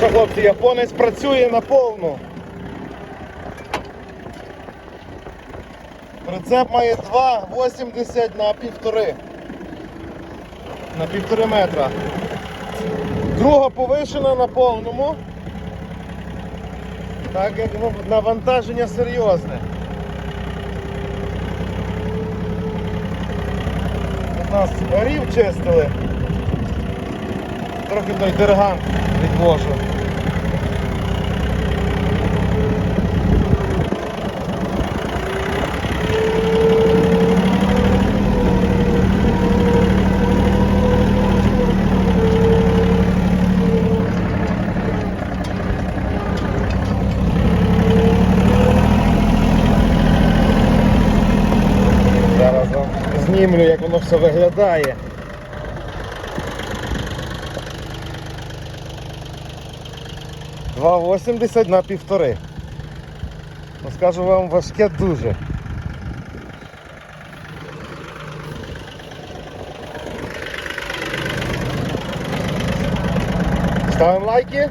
Що, хлопці, японець працює на повну. Прицеп має 2,80 на півтори. На півтори метра. Друга повишена на повному. Так як навантаження серйозне. У нас горів чистили. Трохи той дерган відвожу. Зараз знімлю, як воно все виглядає. Два 80 на півтори. Ну, скажу вам, важке дуже. Ставимо лайки.